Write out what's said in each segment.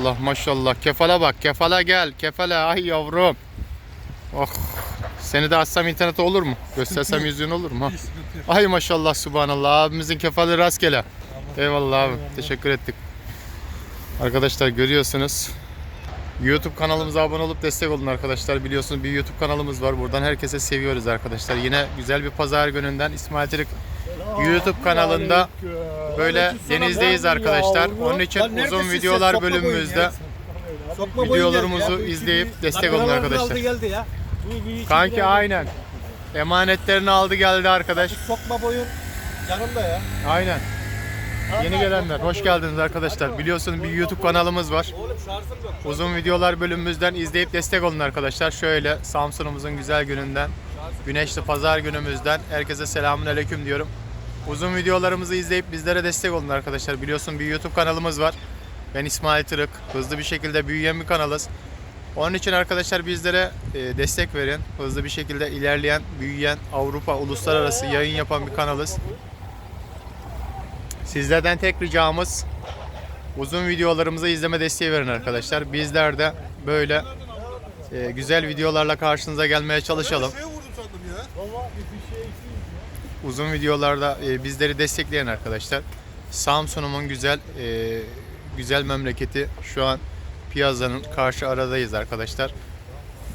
Allah maşallah. Kefala bak. Kefala gel. Kefala ay yavrum. Oh. Seni de açsam internete olur mu? Göstersem yüzüğün olur mu? Ay maşallah subhanallah. Abimizin kefalı rastgele. Eyvallah abi. Teşekkür ettik. Arkadaşlar görüyorsunuz. YouTube kanalımıza abone olup destek olun arkadaşlar. Biliyorsunuz bir YouTube kanalımız var. Buradan herkese seviyoruz arkadaşlar. Yine güzel bir pazar gününden İsmail Türk YouTube kanalında böyle denizdeyiz arkadaşlar. Onun için uzun videolar bölümümüzde videolarımızı izleyip destek olun arkadaşlar. Kanki aynen. Emanetlerini aldı geldi arkadaş. Sokma boyun yanımda ya. Aynen. Yeni gelenler hoş geldiniz arkadaşlar. Biliyorsunuz bir YouTube kanalımız var. Uzun videolar bölümümüzden izleyip destek olun arkadaşlar. Şöyle Samsun'umuzun güzel gününden, güneşli pazar günümüzden herkese selamun aleyküm diyorum. Uzun videolarımızı izleyip bizlere destek olun arkadaşlar. Biliyorsun bir YouTube kanalımız var. Ben İsmail Tırık. Hızlı bir şekilde büyüyen bir kanalız. Onun için arkadaşlar bizlere e, destek verin. Hızlı bir şekilde ilerleyen, büyüyen, Avrupa, uluslararası yayın yapan bir kanalız. Sizlerden tek ricamız uzun videolarımızı izleme desteği verin arkadaşlar. Bizler de böyle e, güzel videolarla karşınıza gelmeye çalışalım. Uzun videolarda e, bizleri destekleyen arkadaşlar. Samsun'umun güzel e, güzel memleketi şu an piyasanın karşı aradayız arkadaşlar.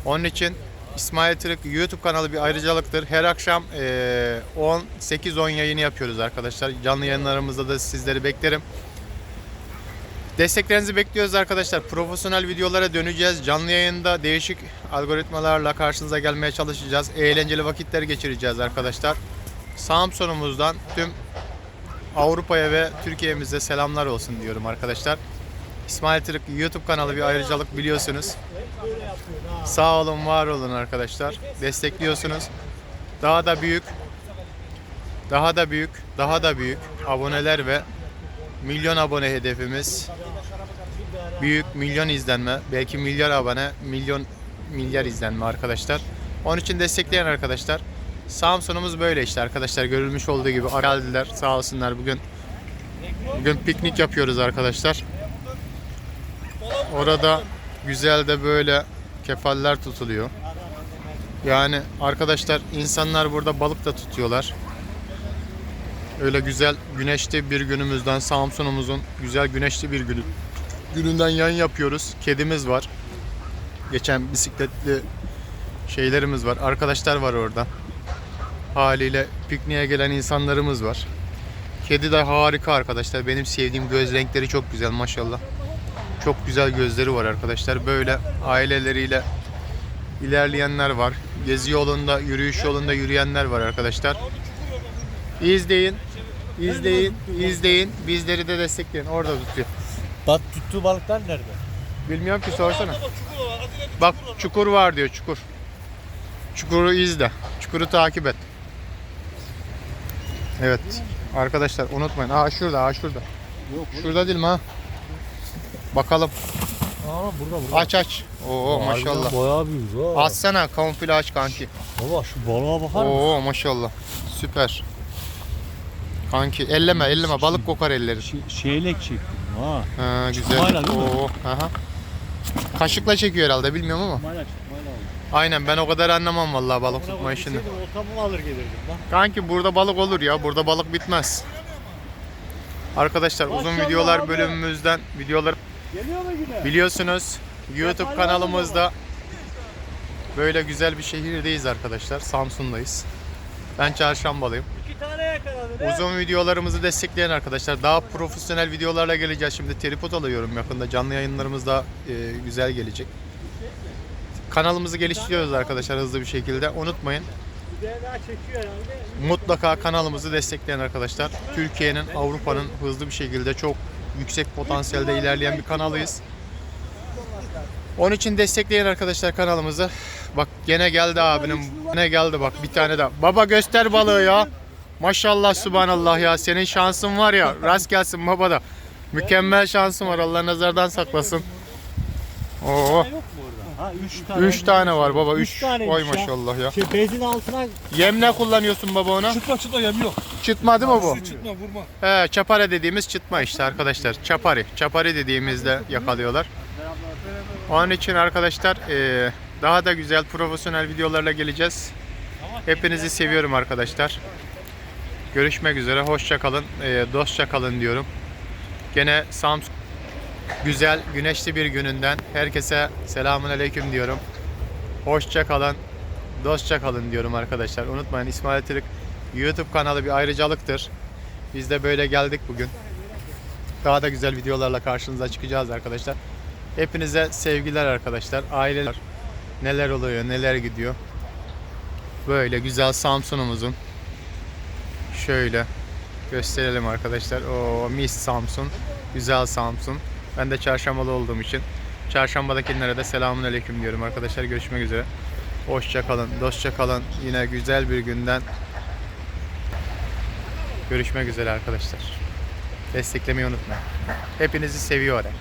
Onun için İsmail Tırık YouTube kanalı bir ayrıcalıktır. Her akşam e, 10 8-10 yayını yapıyoruz arkadaşlar. Canlı yayınlarımızda da sizleri beklerim. Desteklerinizi bekliyoruz arkadaşlar. Profesyonel videolara döneceğiz. Canlı yayında değişik algoritmalarla karşınıza gelmeye çalışacağız. Eğlenceli vakitler geçireceğiz arkadaşlar. Samsun'umuzdan tüm Avrupa'ya ve Türkiye'mize selamlar olsun diyorum arkadaşlar. İsmail Tırık YouTube kanalı bir ayrıcalık biliyorsunuz. Sağ olun, var olun arkadaşlar. Destekliyorsunuz. Daha da büyük, daha da büyük, daha da büyük aboneler ve milyon abone hedefimiz. Büyük milyon izlenme, belki milyar abone, milyon milyar izlenme arkadaşlar. Onun için destekleyen arkadaşlar. Samsun'umuz böyle işte arkadaşlar. Görülmüş olduğu gibi Araldiler sağ olsunlar bugün. Bugün piknik yapıyoruz arkadaşlar. Orada güzel de böyle kefaller tutuluyor. Yani arkadaşlar insanlar burada balık da tutuyorlar. Öyle güzel güneşli bir günümüzden Samsun'umuzun güzel güneşli bir günü gününden yayın yapıyoruz. Kedimiz var. Geçen bisikletli şeylerimiz var. Arkadaşlar var orada. Haliyle pikniğe gelen insanlarımız var. Kedi de harika arkadaşlar. Benim sevdiğim göz renkleri çok güzel maşallah. Çok güzel gözleri var arkadaşlar. Böyle aileleriyle ilerleyenler var. Gezi yolunda, yürüyüş yolunda yürüyenler var arkadaşlar. İzleyin, izleyin, izleyin. Bizleri de destekleyin. Orada tutuyor. Bak tuttuğu balıklar nerede? Bilmiyorum ki sorsana. Bak çukur var diyor çukur. Çukuru izle. Çukuru takip et. Evet. Arkadaşlar unutmayın. Aa şurada, aa şurada. Yok. Şurada değil mi ha? Bakalım. Aa burada burada. Aç aç. Oo maşallah. Bayağı büyük ha. Açsana kamufle aç kanki. Baba şu balığa bakar mısın? Oo maşallah. Süper. Kanki elleme elleme balık kokar elleri. Şey, şeylek çektim ha. Ha, güzel. Mi? Oo, aha. Kaşıkla çekiyor herhalde bilmiyorum ama. Mayla mayla. Aynen ben o kadar anlamam vallahi balık tutma işini. Oltamı alır gelirdim lan. Kanki burada balık olur ya. Burada balık bitmez. Arkadaşlar uzun Maşallah videolar abi. bölümümüzden videolar Geliyor mu yine? biliyorsunuz YouTube kanalımızda böyle güzel bir şehirdeyiz arkadaşlar. Samsun'dayız. Ben çarşambalıyım. Uzun videolarımızı destekleyen arkadaşlar daha profesyonel videolarla geleceğiz. Şimdi tripod alıyorum yakında. Canlı yayınlarımız da e, güzel gelecek. Kanalımızı geliştiriyoruz arkadaşlar hızlı bir şekilde. Unutmayın mutlaka kanalımızı destekleyen arkadaşlar. Türkiye'nin, Avrupa'nın hızlı bir şekilde çok yüksek potansiyelde ilerleyen bir kanalıyız. Onun için destekleyen arkadaşlar kanalımızı. Bak gene geldi abinin. Gene geldi bak bir tane daha. Baba göster balığı ya. Maşallah subhanallah ya. Senin şansın var ya. Rast gelsin baba da. Mükemmel şansın var. Allah nazardan saklasın. Oo. Yok mu orada? Ha 3 tane. 3 tane var baba. Üç 3. taneymiş Oy ya. maşallah ya. Şey bezin altına Yem ne kullanıyorsun baba ona? Çıtma çıtma yem yok. Çıtma değil mi bu? Çıtma vurma. He, çapare dediğimiz çıtma işte arkadaşlar. Çapari. Çapari dediğimizde yakalıyorlar. Onun için arkadaşlar eee, daha da güzel profesyonel videolarla geleceğiz. Hepinizi seviyorum arkadaşlar. Görüşmek üzere. Hoşça kalın. eee, dostça kalın diyorum. Gene Samsung güzel güneşli bir gününden herkese selamun aleyküm diyorum. Hoşça kalın. Dostça kalın diyorum arkadaşlar. Unutmayın İsmail Tirik YouTube kanalı bir ayrıcalıktır. Biz de böyle geldik bugün. Daha da güzel videolarla karşınıza çıkacağız arkadaşlar. Hepinize sevgiler arkadaşlar. Aileler neler oluyor, neler gidiyor. Böyle güzel Samsun'umuzun şöyle gösterelim arkadaşlar. O mis Samsun, güzel Samsun. Ben de çarşambalı olduğum için çarşambadakilere de selamun aleyküm diyorum arkadaşlar. Görüşmek üzere. Hoşça kalın, dostça kalın. Yine güzel bir günden görüşmek üzere arkadaşlar. Desteklemeyi unutmayın. Hepinizi seviyorum.